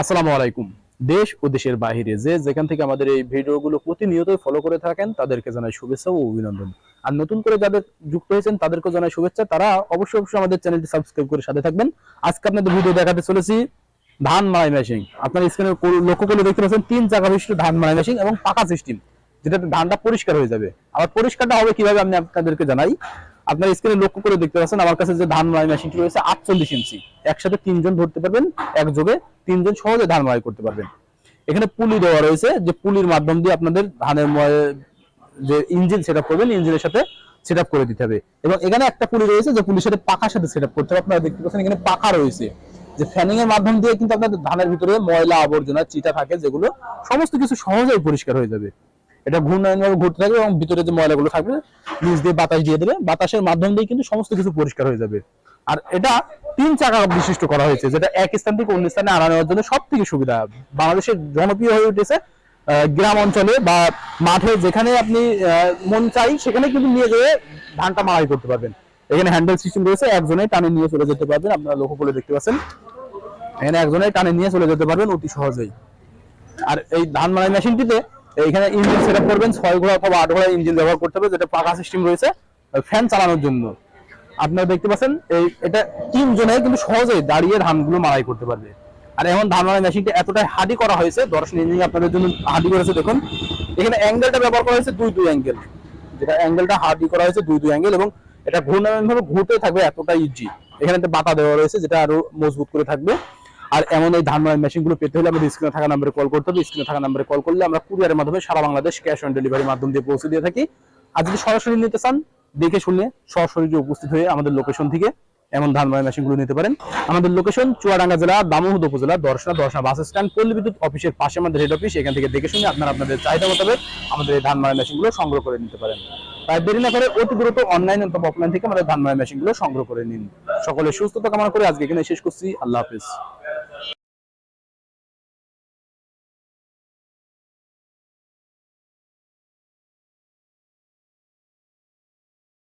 আসসালামু আলাইকুম। দেশ ও দেশের বাইরে যে যেখান থেকে আমাদের এই ভিডিওগুলো প্রতিনিয়তই ফলো করে থাকেন, তাদেরকে জানাই শুভেচ্ছা ও অভিনন্দন। আর নতুন করে যাদের যুক্ত হয়েছেন তাদেরকে জানাই শুভেচ্ছা। তারা অবশ্যই অবশ্যই আমাদের চ্যানেলটি সাবস্ক্রাইব করে সাথে থাকবেন। আজকে আপনাদের ভিডিও দেখাতে চলেছি ধান মারাই মেশিন আপনার স্ক্রিনে লক্ষ্য করে দেখতে পাচ্ছেন, তিন চাকা বিশিষ্ট ধান মারাই মেশিন এবং পাকা সিস্টেম যেটাতে ধানটা পরিষ্কার হয়ে যাবে। আবার পরিষ্কারটা হবে কীভাবে আমি আপনাদেরকে জানাই। আপনার স্ক্রিনে লক্ষ্য করে দেখতে পাচ্ছেন আমার কাছে যে ধান মারাই মেশিনটি রয়েছে আটচল্লিশ ইঞ্চি একসাথে তিনজন ধরতে পারবেন, একযোগে তিনজন সহজে ধান মারাই করতে পারবেন। এখানে পুলি দেওয়া রয়েছে, যে পুলির মাধ্যম দিয়ে আপনাদের ধানের যে ইঞ্জিন সেট আপ করবেন ইঞ্জিনের সাথে সেট আপ করে দিতে হবে। এবং এখানে একটা পুলি রয়েছে, যে পুলির সাথে পাখার সাথে সেট আপ করতে হবে। আপনারা দেখতে পাচ্ছেন এখানে পাখা রয়েছে। যে ফ্যানিং এর মাধ্যম দিয়ে কিন্তু আপনাদের ধানের ভিতরে ময়লা, আবর্জনা, চিটা থাকে, যেগুলো সমস্ত কিছু সহজেই পরিষ্কার হয়ে যাবে। এটা ঘূর্ণায়ন ভাবে ঘুরতে থাকবে এবং ভিতরে যে ময়লাগুলো থাকবে, নিচ দিয়ে বাতাস দিয়ে দেবে বাতাসের মাধ্যম দিয়ে কিন্তু সমস্ত কিছু পরিষ্কার হয়ে যাবে। আর এটা তিন চাকা বিশিষ্ট করা হয়েছে, যেটা এক স্থান থেকে অন্য স্থানে আনা নেওয়ার জন্য সব থেকে সুবিধা। বাংলাদেশের জনপ্রিয় হয়ে উঠেছে গ্রাম অঞ্চলে বা মাঠে যেখানে আপনি মন চাই সেখানে কিন্তু নিয়ে গিয়ে ধানটা মারাই করতে পারবেন। এখানে হ্যান্ডেল সিস্টেম রয়েছে একজনে টানে নিয়ে চলে যেতে পারবেন, আপনারা লক্ষ্য করে দেখতে পাচ্ছেন। এখানে একজনে টানে নিয়ে চলে যেতে পারবেন অতি সহজেই। আর এই ধান মারাই মেশিনটিতে এইখানে ইঞ্জিন সেট আপ করবেন ছয় ঘোড়া অথবা আট ঘোড়া ইঞ্জিন ব্যবহার করতে হবে, যেটা পাকা সিস্টেম রয়েছে ফ্যান চালানোর জন্য। আপনারা দেখতে পাচ্ছেন, এই এটা তিনজনে কিন্তু সহজেই দাঁড়িয়ে ধানগুলো মারাই করতে পারবে। আর এখন ধান মারাই মেশিনটা এতটাই হাডি করা হয়েছে দর্শন ইঞ্জিন আপনাদের জন্য হাডি করেছে, দেখুন। এখানে অ্যাঙ্গেলটা ব্যবহার করা হয়েছে দুই দুই অ্যাঙ্গেল যেটা অ্যাঙ্গেলটা হাডি করা হয়েছে দুই দুই অ্যাঙ্গেল এবং এটা ঘূর্ণায়ন ভাবে ঘুরতে থাকবে এতটাই ইজি এখানে একটা বাতা দেওয়া রয়েছে, যেটা আরও মজবুত করে থাকবে। আর এমন এই ধান মেশিনগুলো পেতে হলে আমাদের স্ক্রিনে থাকা নাম্বারে কল করতে হবে। স্ক্রিনে থাকা নাম্বারে কল করলে আমরা কুরিয়ারের মাধ্যমে সারা বাংলাদেশ ক্যাশ অন ডেলিভারির মাধ্যম দিয়ে পৌঁছে দিয়ে থাকি। আর যদি সরাসরি নিতে চান, দেখে শুনে সরাসরি যে উপস্থিত হয়ে আমাদের লোকেশন থেকে এমন ধান মেশিনগুলো নিতে পারেন। আমাদের লোকেশন চুয়াডাঙ্গা জেলা দামোহদ উপজেলা, দর্শনা দর্শনা বাস স্ট্যান্ড পল্লী বিদ্যুৎ অফিসের পাশে আমাদের হেড অফিস এখান থেকে দেখে শুনে আপনারা আপনাদের চাহিদা মোতাবেক আমাদের এই ধান মেশিনগুলো সংগ্রহ করে নিতে পারেন। তাই দেরি না করে অতি দ্রুত অনলাইন অথবা অফলাইন থেকে আমাদের ধান মারাই মেশিনগুলো সংগ্রহ করে নিন। সকলের সুস্থতা কামনা করে আজকে এখানে শেষ করছি। আল্লাহ হাফিজ।